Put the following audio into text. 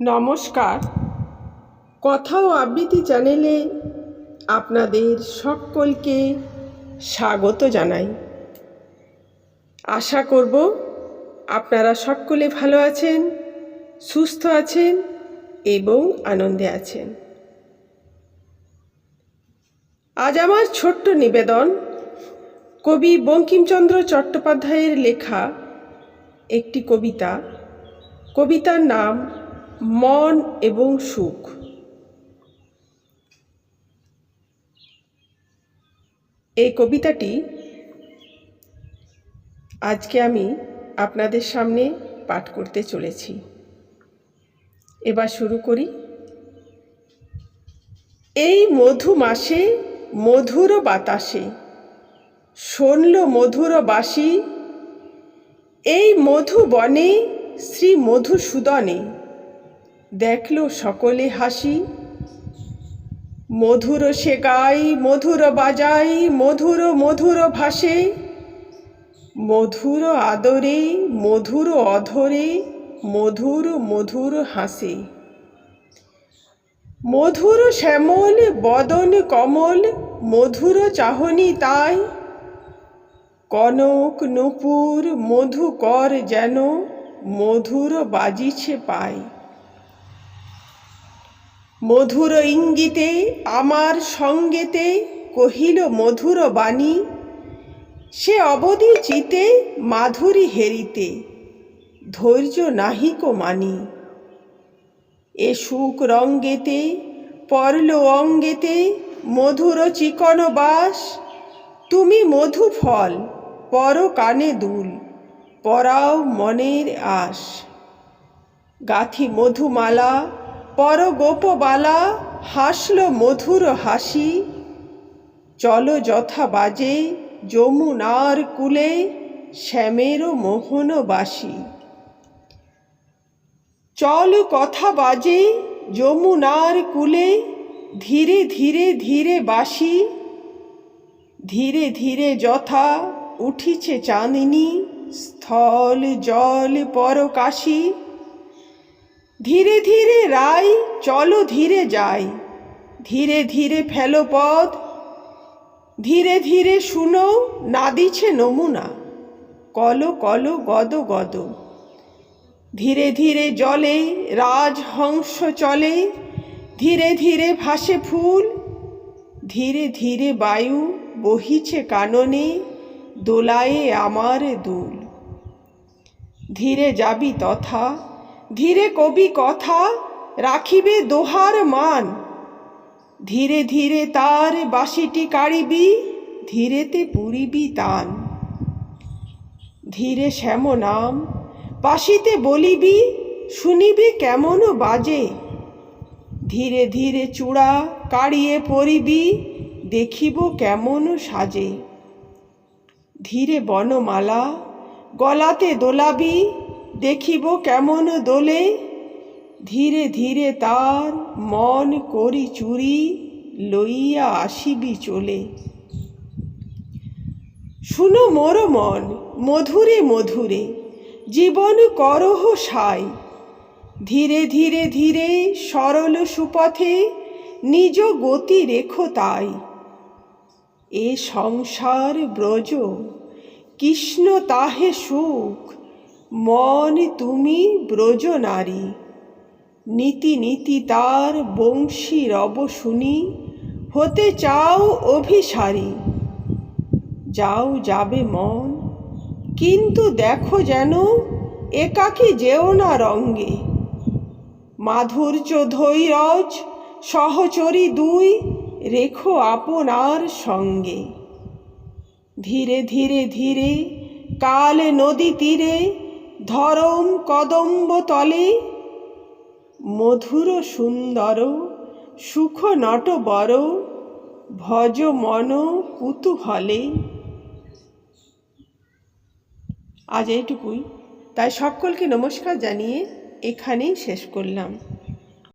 নমস্কার। কথা ও আবৃত্তি চ্যানেলে আপনাদের সকলকে স্বাগত জানাই। আশা করব আপনারা সকলে ভালো আছেন, সুস্থ আছেন এবং আনন্দে আছেন। আজ আমার ছোট্ট নিবেদন কবি বঙ্কিমচন্দ্র চট্টোপাধ্যায়ের লেখা একটি কবিতা। কবিতার নাম মন এবং সুখ। এই কবিতাটি আজকে আমি আপনাদের সামনে পাঠ করতে চলেছি। এবার শুরু করি। এই মধু মাসে মধুর বাতাসে, শোনল মধুর বাসি এই মধু বনে শ্রী মধুসূদনে। দেখল সকলে হাসি। মধুর সে গাই, মধুর বাজাই, মধুর মধুর ভাসে। মধুর আদরে, মধুর অধরে, মধুর মধুর হাসে। মধুর শ্যামল, বদন কমল, মধুর চাহনি তাই। কনক নূপুর, মধুকর যেন, মধুর বাজিছে পায়। মধুর ইঙ্গিতে, আমার সঙ্গেতে কহিল মধুর বাণী, সে অবধি চিতে মাধুরী হেরিতে, ধৈর্য নাহিক মানি। এ সুখ রঙ্গেতে, পরল অঙ্গেতে, মধুর চিকন বাস, তুমি মধু ফল, পর কানে দুল, পরাও মনের আশ। গাথি মধুমালা পর গোপবালা হাসল মধুর হাসি। চলো যথা বাজে যমুনার কুলে শ্যামের মোহনবাসী চল কথা বাজে যমুনার কুলে ধীরে ধীরে ধীরে বাসি। ধীরে ধীরে যথা উঠিছে চাঁদিনী, স্থল জল পরকাশী। ধীরে ধীরে রাই, চলো ধীরে যাই। ধীরে ধীরে ফেলো পদ ধীরে ধীরে শুনো নাদিছে নমুনা। কল কল, গদ গদ। ধীরে ধীরে জলে, রাজহংস চলে। ধীরে ধীরে ভাসে ফুল। ধীরে ধীরে বায়ু বহিছে কাননে, দোলায়ে আমার দুল। ধীরে যাবি তথা ধীরে কবি কথা রাখিবে দোহার মান। ধীরে ধীরে তার বাঁশিটি কাড়িবি, ধীরেতে পুরিবি তান। ধীরে শ্যাম নাম বাঁশিতে বলিবি, শুনিবি কেমন বাজে। ধীরে ধীরে চূড়া কাড়িয়ে পরিবি, দেখিব কেমন সাজে। ধীরে বনমালা গলাতে দোলাবি দেখিব কেমন দোলে। ধীরে ধীরে তার মন করি চুরি লইয়া আসিবি চলে। শুনো মোর মন, মধুরে মধুরে, জীবন করহ সাই। ধীরে ধীরে ধীরে সরল সুপথে নিজ গতি রেখো তাই। এ সংসার ব্রজ, কৃষ্ণ তাহে সুখ মন তুমি ব্রজ নারী। নীতি নীতি তার বংশী রব শুনি হতে চাও অভিসারী। যাও যাবে মন, কিন্তু দেখো যেন একাকী যেও না রঙ্গে। মাধুর্য ধৈরজ, সহচরী দুই, রেখো আপনার সঙ্গে। ধীরে ধীরে ধীরে কাল নদী তীরে ধরম কদম্ব তলে, মধুর সুন্দর, সুখ নট বর, ভজ মন কুতুহলে। আজ এইটুকুই। তাই সকলকে নমস্কার জানিয়ে এখানেই শেষ করলাম।